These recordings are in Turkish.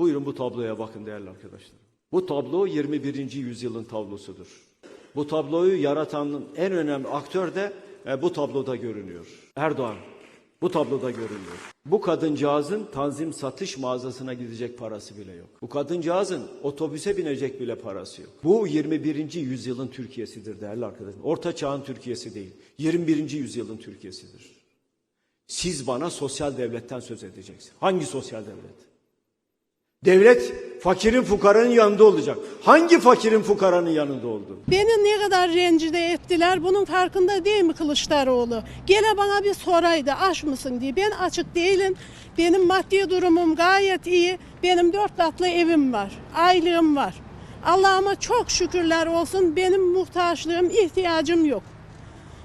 Buyurun bu tabloya bakın değerli arkadaşlar. Bu tablo 21. yüzyılın tablosudur. Bu tabloyu yaratan en önemli aktör de e, bu tabloda görünüyor. Erdoğan. Bu tabloda görünüyor. Bu kadıncağızın tanzim satış mağazasına gidecek parası bile yok. Bu kadıncağızın otobüse binecek bile parası yok. Bu 21. yüzyılın Türkiye'sidir değerli arkadaşlar. Orta çağın Türkiye'si değil. 21. yüzyılın Türkiye'sidir. Siz bana sosyal devletten söz edeceksiniz. Hangi sosyal devlet? Devlet fakirin fukaranın yanında olacak. Hangi fakirin fukaranın yanında oldu? Beni ne kadar rencide ettiler bunun farkında değil mi Kılıçdaroğlu? Gene bana bir soraydı aç mısın diye. Ben açık değilim. Benim maddi durumum gayet iyi. Benim dört katlı evim var. Aylığım var. Allah'ıma çok şükürler olsun. Benim muhtaçlığım, ihtiyacım yok.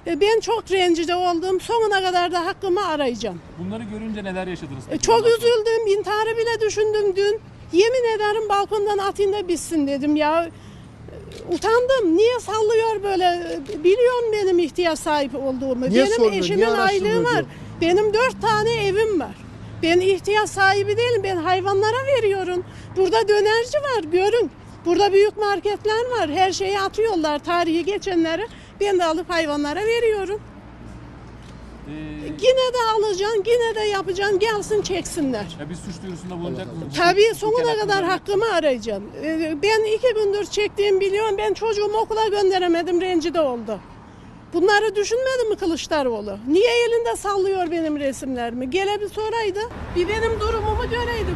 E, Ben çok rencide oldum. Sonuna kadar da hakkımı arayacağım. Bunları görünce neler yaşadınız? E, peki? Çok üzüldüm. intiharı bile düşündüm dün. Yemin ederim balkondan atayım da bitsin dedim ya. E, Utandım. Niye sallıyor böyle? Biliyorum benim ihtiyaç sahibi olduğumu. Niye benim sormuyor? eşimin Niye aylığı var. diyor. Benim dört tane evim var. Ben ihtiyaç sahibi değilim. Ben hayvanlara veriyorum. Burada dönerci var görün. Burada büyük marketler var. Her şeyi atıyorlar tarihi geçenleri. Ben de alıp hayvanlara veriyorum. Ee, Yine de alacaksın, yine de yapacaksın. Gelsin çeksinler. ya bir suç duyurusunda bulunacak mı? Tabii sonuna kadar hakkımı arayacağım. Ee, Ben iki gündür çektiğim biliyorum. Ben çocuğumu okula gönderemedim. Rencide oldu. Bunları düşünmedi mi Kılıçdaroğlu? Niye elinde sallıyor benim resimlerimi? Gele bir soraydı. Bir benim durumumu göreydi.